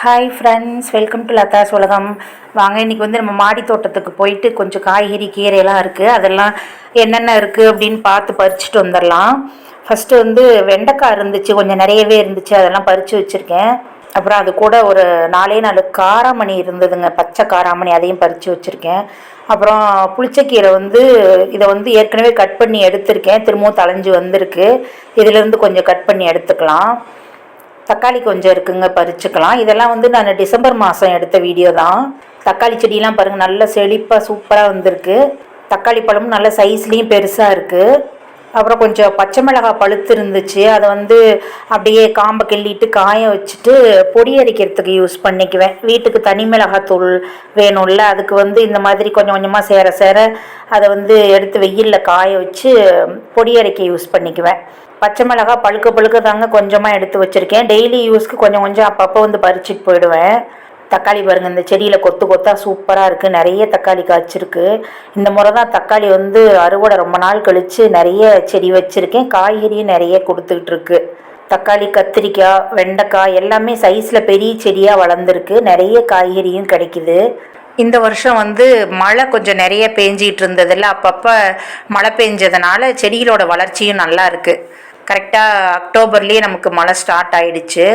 Hi friends welcome to Latha உலகம் வாங்க இன்றைக்கி வந்து நம்ம மாடி தோட்டத்துக்கு போயிட்டு கொஞ்சம் காய்கறி கீரையெல்லாம் இருக்குது அதெல்லாம் என்னென்ன இருக்குது அப்படின்னு பார்த்து பறிச்சுட்டு வந்துடலாம் ஃபஸ்ட்டு வந்து வெண்டைக்காய் இருந்துச்சு. கொஞ்சம் நிறையவே இருந்துச்சு. அதெல்லாம் பறித்து வச்சுருக்கேன். அப்புறம் அது கூட ஒரு நாலே நாலு காராமணி இருந்ததுங்க. பச்சை காராமணி அதையும் பறித்து வச்சுருக்கேன். அப்புறம் புளிச்சக்கீரை வந்து இதை வந்து ஏற்கனவே கட் பண்ணி எடுத்திருக்கேன். திரும்பவும் தலைஞ்சு வந்திருக்கு. இதிலேருந்து கொஞ்சம் கட் பண்ணி எடுத்துக்கலாம். தக்காளி கொஞ்சம் இருக்குங்க பறிச்சுக்கலாம். இதெல்லாம் வந்து நான் டிசம்பர் மாதம் எடுத்த வீடியோ தான். தக்காளி செடியெலாம் பாருங்கள் நல்ல செழிப்பாக சூப்பராக வந்திருக்கு. தக்காளி பழமும் நல்ல சைஸ்லேயும் பெருசாக இருக்குது அப்புறம் கொஞ்சம் பச்சை மிளகாய் பழுத்து இருந்துச்சு. அதை வந்து அப்படியே காம்பை கிள்ளிட்டு காய வச்சுட்டு பொடி அரைக்கிறதுக்கு யூஸ் பண்ணிக்குவேன். வீட்டுக்கு தனி மிளகாத்தூள் வேணும்ல அதுக்கு வந்து இந்த மாதிரி கொஞ்சம் கொஞ்சமாக சேர சேர அதை வந்து எடுத்து வெயிலில் காய வச்சு பொடி அரைக்க யூஸ் பண்ணிக்குவேன். பச்சை மிளகா பழுக்க பழுக்க தாங்க கொஞ்சமாக எடுத்து வச்சுருக்கேன். டெய்லி யூஸ்க்கு கொஞ்சம் கொஞ்சம் அப்பப்போ வந்து பறிச்சுட்டு போயிடுவேன். தக்காளி பாருங்கள் இந்த செடியில் கொத்து கொத்தாக சூப்பராக இருக்குது நிறைய தக்காளி காய்ச்சிருக்கு. இந்த முறை தான் தக்காளி வந்து அறுவடை ரொம்ப நாள் கழித்து நிறைய செடி வச்சுருக்கேன். காய்கறியும் நிறைய கொடுத்துட்ருக்கு தக்காளி கத்திரிக்காய் வெண்டைக்காய் எல்லாமே சைஸில் பெரிய செடியாக வளர்ந்துருக்கு. நிறைய காய்கறியும் கிடைக்குது. இந்த வருஷம் வந்து மழை கொஞ்சம் நிறைய பேஞ்சிகிட்டு இருந்ததில்ல. அப்பப்போ மழை பெஞ்சதுனால செடிகளோட வளர்ச்சியும் நல்லா இருக்குது கரெக்டாக அக்டோபர்லேயே நமக்கு மழை ஸ்டார்ட் ஆகிடுச்சு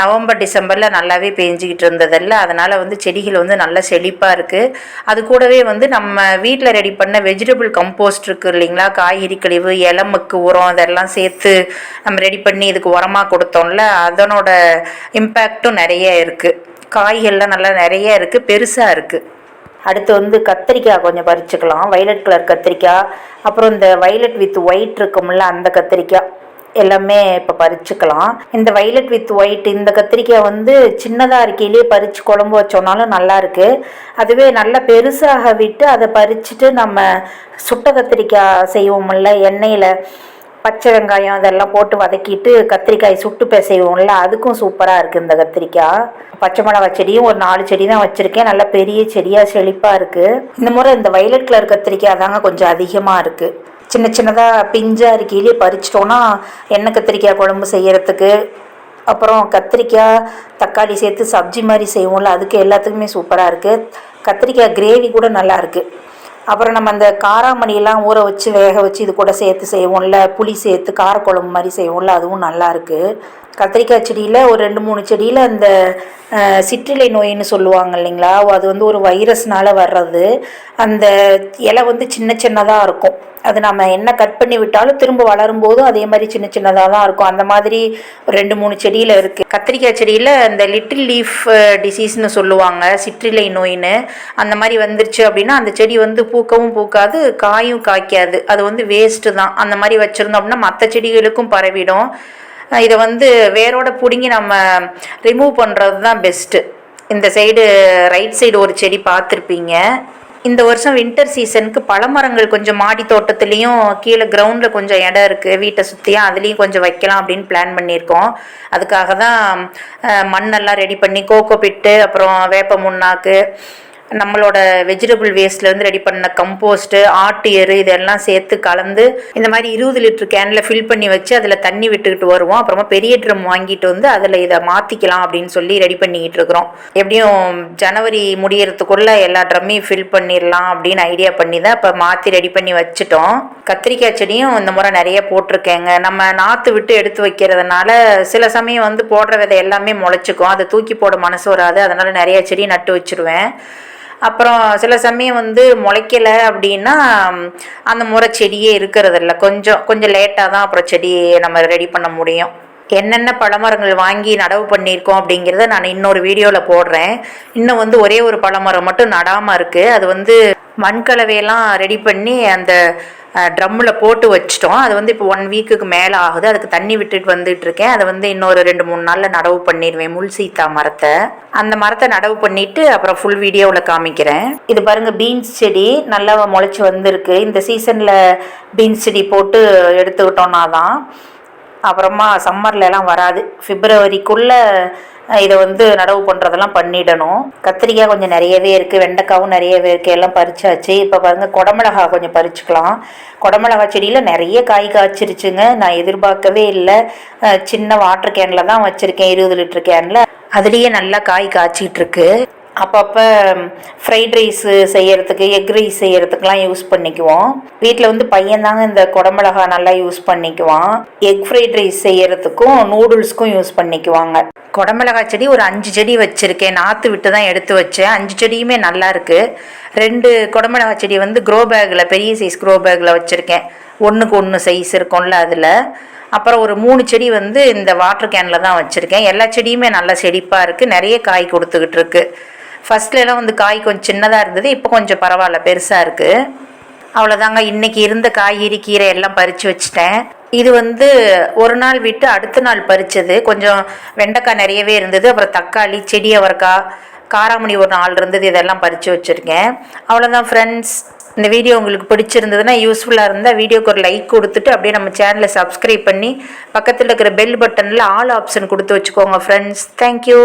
நவம்பர் டிசம்பரில் நல்லாவே பேஞ்சிக்கிட்டு இருந்ததில்ல. அதனால் வந்து செடிகள் வந்து நல்ல செழிப்பாக இருக்குது அது கூடவே வந்து நம்ம வீட்டில் ரெடி பண்ண வெஜிடபிள் கம்போஸ்ட் இருக்குது இல்லைங்களா? காய்கறி கழிவு இலமுக்கு உரம் அதெல்லாம் சேர்த்து நம்ம ரெடி பண்ணி இதுக்கு உரமாக கொடுத்தோம்ல. அதனோட இம்பேக்டும் நிறைய இருக்குது காய்கள்லாம் நல்லா நிறைய இருக்குது பெருசாக இருக்குது அடுத்து வந்து கத்திரிக்காய் கொஞ்சம் பறிச்சுக்கலாம். வைலட் கலர் கத்திரிக்காய். அப்புறம் இந்த வைலட் வித் ஒயிட் இருக்கும்ல அந்த கத்திரிக்காய். எல்லாமே இப்போ பறிச்சுக்கலாம். இந்த வைலட் வித் ஒயிட் இந்த கத்திரிக்காய் வந்து சின்னதாக இருக்கையிலே பறித்து குழம்பு வச்சோன்னாலும் நல்லாயிருக்கு அதுவே நல்லா பெருசாக விட்டு அதை பறிச்சுட்டு நம்ம சுட்ட கத்திரிக்காய் செய்வோம்ல எண்ணெயில் பச்சை வெங்காயம் அதெல்லாம் போட்டு வதக்கிட்டு கத்திரிக்காய் சுட்டு பிசைவோம்ல அதுக்கும் சூப்பராக இருக்குது இந்த கத்திரிக்காய். பச்சை மிளகா செடியும் ஒரு நாலு செடி தான் வச்சுருக்கேன். நல்லா பெரிய செடியாக செழிப்பாக இருக்குது இந்த முறை இந்த வயலட் கலர் கத்திரிக்காய் தாங்க கொஞ்சம் அதிகமாக இருக்குது சின்ன சின்னதாக பிஞ்சாக இருக்கையிலே பறிச்சிட்டோன்னா எண்ணெய் கத்திரிக்காய் குழம்பு செய்கிறதுக்கு அப்புறம் கத்திரிக்காய் தக்காளி சேர்த்து சப்ஜி மாதிரி செய்வோம்ல அதுக்கு எல்லாத்துக்குமே சூப்பராக இருக்குது கத்திரிக்காய் கிரேவி கூட நல்லா இருக்குது அப்புறம் நம்ம அந்த காராமணியெல்லாம் ஊற வச்சு வேக வச்சு இது கூட சேர்த்து செய்வோம்ல புளி சேர்த்து காரக்குழம்பு மாதிரி செய்வோம்ல அதுவும் நல்லாயிருக்கு கத்திரிக்காய் செடியில் ஒரு ரெண்டு மூணு செடியில் அந்த சிற்றிலை நோயின்னு சொல்லுவாங்க இல்லைங்களா? அது வந்து ஒரு வைரஸ்னால் வர்றது. அந்த இலை வந்து சின்ன சின்னதாக இருக்கும். அது நம்ம என்ன கட் பண்ணி விட்டாலும் திரும்ப வளரும் போதும் அதே மாதிரி சின்ன சின்னதாக தான் இருக்கும். அந்த மாதிரி ஒரு ரெண்டு மூணு செடியில் இருக்குது கத்திரிக்காய் செடியில் இந்த லிட்டில் லீஃப் டிசீஸ்னு சொல்லுவாங்க சிற்றிலை நோயின்னு. அந்த மாதிரி வந்துருச்சு அப்படின்னா அந்த செடி வந்து பூக்கவும் பூக்காது காயும் காய்க்காது. அது வந்து வேஸ்ட்டு தான். அந்த மாதிரி வச்சுருந்தோம் அப்படின்னா மற்ற செடிகளுக்கும் பரவிடும். இதை வந்து வேரோட பிடுங்கி நம்ம ரிமூவ் பண்ணுறது தான் பெஸ்ட்டு இந்த சைடு ரைட் சைடு ஒரு செடி பார்த்துருப்பீங்க. இந்த வருஷம் வின்டர் சீசனுக்கு பழமரங்கள் கொஞ்சம் மாடி தோட்டத்துலேயும் கீழே கிரவுண்டில் கொஞ்சம் இடம் இருக்குது வீட்டை சுற்றியும் அதுலேயும் கொஞ்சம் வைக்கலாம் அப்படின்னு பிளான் பண்ணியிருக்கோம். அதுக்காக தான் மண்ணெல்லாம் ரெடி பண்ணி கோகோ பிட்டு அப்புறம் வேப்ப முன்னாக்கு நம்மளோட வெஜிடபிள் வேஸ்ட்லேருந்து ரெடி பண்ண கம்போஸ்ட்டு ஆட்டு எரு இதெல்லாம் சேர்த்து கலந்து இந்த மாதிரி இருபது லிட்டர் கேனில் ஃபில் பண்ணி வச்சு அதில் தண்ணி விட்டுக்கிட்டு வருவோம். அப்புறமா பெரிய ட்ரம் வாங்கிட்டு வந்து அதில் இதை மாற்றிக்கலாம் அப்படின்னு சொல்லி ரெடி பண்ணிக்கிட்டு இருக்கிறோம். எப்படியும் ஜனவரி முடியறதுக்குள்ளே எல்லா ட்ரம்மையும் ஃபில் பண்ணிடலாம் அப்படின்னு ஐடியா பண்ணி தான் இப்போ மாற்றி ரெடி பண்ணி வச்சுட்டோம். கத்திரிக்காய் செடியும் இந்த முறை நிறைய போட்டிருக்கேங்க. நம்ம நாற்று விட்டு எடுத்து வைக்கிறதுனால சில சமயம் வந்து போடுற விதை எல்லாமே முளைச்சிக்கும். அதை தூக்கி போட மனசு வராது. அதனால் நிறைய செடி நட்டு வச்சுருவேன். அப்புறம் சில சமயம் வந்து முளைக்கலை அப்படின்னா அந்த முறை செடியே இருக்கிறதில்ல. கொஞ்சம் கொஞ்சம் லேட்டாக தான் அப்புறம் செடியை நம்ம ரெடி பண்ண முடியும். என்னென்ன பழமரங்கள் வாங்கி நடவு பண்ணியிருக்கோம் அப்படிங்கிறத நான் இன்னொரு வீடியோவில் போடுறேன். இன்னும் வந்து ஒரே ஒரு பழமரம் மட்டும் நடாமல் இருக்குது அது வந்து மண்கலவையெல்லாம் ரெடி பண்ணி அந்த ட்ரம்மில் போட்டு வச்சிட்டோம். அது வந்து இப்போ ஒன் வீக்குக்கு மேலே ஆகுது. அதுக்கு தண்ணி விட்டுட்டு வந்துட்டு இருக்கேன். அதை வந்து இன்னொரு ரெண்டு மூணு நாளில் நடவு பண்ணிடுவேன் முள் சீத்தா மரத்தை. அந்த மரத்தை நடவு பண்ணிட்டு அப்புறம் ஃபுல் வீடியோவில் காமிக்கிறேன். இது பாருங்கள் பீன்ஸ் செடி நல்லா முளைச்சி வந்திருக்கு. இந்த சீசனில் பீன்ஸ் செடி போட்டு எடுத்துக்கிட்டோன்னா தான் அப்புறமா சம்மர்லலாம் வராது. ஃபிப்ரவரிக்குள்ளே இதை வந்து நடவு பண்ணுறதெல்லாம் பண்ணிடணும். கத்திரிக்காய் கொஞ்சம் நிறையவே இருக்குது வெண்டைக்காவும் நிறையவே இருக்குது எல்லாம் பறிச்சாச்சு. இப்போ பாருங்கள் குடமிளகா கொஞ்சம் பறிச்சுக்கலாம். குடமிளகா செடியில் நிறைய காய் காய்ச்சிருச்சுங்க. நான் எதிர்பார்க்கவே இல்லை. சின்ன வாட்டர் கேனில் தான் வச்சுருக்கேன் இருபது லிட்டர் கேனில் அதுலேயே நல்லா காய் காய்ச்சிட்டு அப்பப்போ ஃப்ரைட் ரைஸு செய்கிறதுக்கு எக் ரைஸ் செய்கிறதுக்குலாம் யூஸ் பண்ணிக்குவோம். வீட்டில் வந்து பையன்தாங்க இந்த குடமிளகா நல்லா யூஸ் பண்ணிக்குவான். எக் ஃப்ரைட் ரைஸ் செய்கிறதுக்கும் நூடுல்ஸ்க்கும் யூஸ் பண்ணிக்குவாங்க. குடமிளகா செடி ஒரு அஞ்சு செடி வச்சுருக்கேன். நாற்று விட்டு தான் எடுத்து வச்சேன். அஞ்சு செடியுமே நல்லாயிருக்கு ரெண்டு குடமிளகா செடி வந்து க்ரோ பேக்கில் பெரிய சைஸ் க்ரோ பேக்கில் வச்சுருக்கேன். ஒன்றுக்கு ஒன்று சைஸ் இருக்கும்ல அதில். அப்புறம் ஒரு மூணு செடி வந்து இந்த வாட்டர் கேனில் தான் வச்சுருக்கேன். எல்லா செடியுமே நல்லா செழிப்பாக இருக்குது நிறைய காய் கொடுத்துக்கிட்டு இருக்குது ஃபர்ஸ்ட்ல வந்து காய் கொஞ்சம் சின்னதாக இருந்தது இப்போ கொஞ்சம் பரவாயில்ல பெருசாக இருக்குது அவ்வளோதாங்க இன்றைக்கி இருந்த காய்கறி கீரை எல்லாம் பறித்து வச்சிட்டேன். இது வந்து ஒரு நாள் விட்டு அடுத்த நாள் பறித்தது கொஞ்சம் வெண்டைக்காய் நிறையவே இருந்தது. அப்புறம் தக்காளி செடி அவரைக்காய் காராமணி ஒரு நாள் இருந்தது. இதெல்லாம் பறித்து வச்சுருக்கேன். அவ்வளோதான் ஃப்ரெண்ட்ஸ் இந்த வீடியோ உங்களுக்கு பிடிச்சிருந்ததுன்னா யூஸ்ஃபுல்லாக இருந்தால் வீடியோக்கு ஒரு லைக் கொடுத்துட்டு அப்படியே நம்ம சேனலை சப்ஸ்கிரைப் பண்ணி பக்கத்தில் இருக்கிற பெல் பட்டனில் ஆல் ஆப்ஷன் கொடுத்து வச்சுக்கோங்க ஃப்ரெண்ட்ஸ் தேங்க்யூ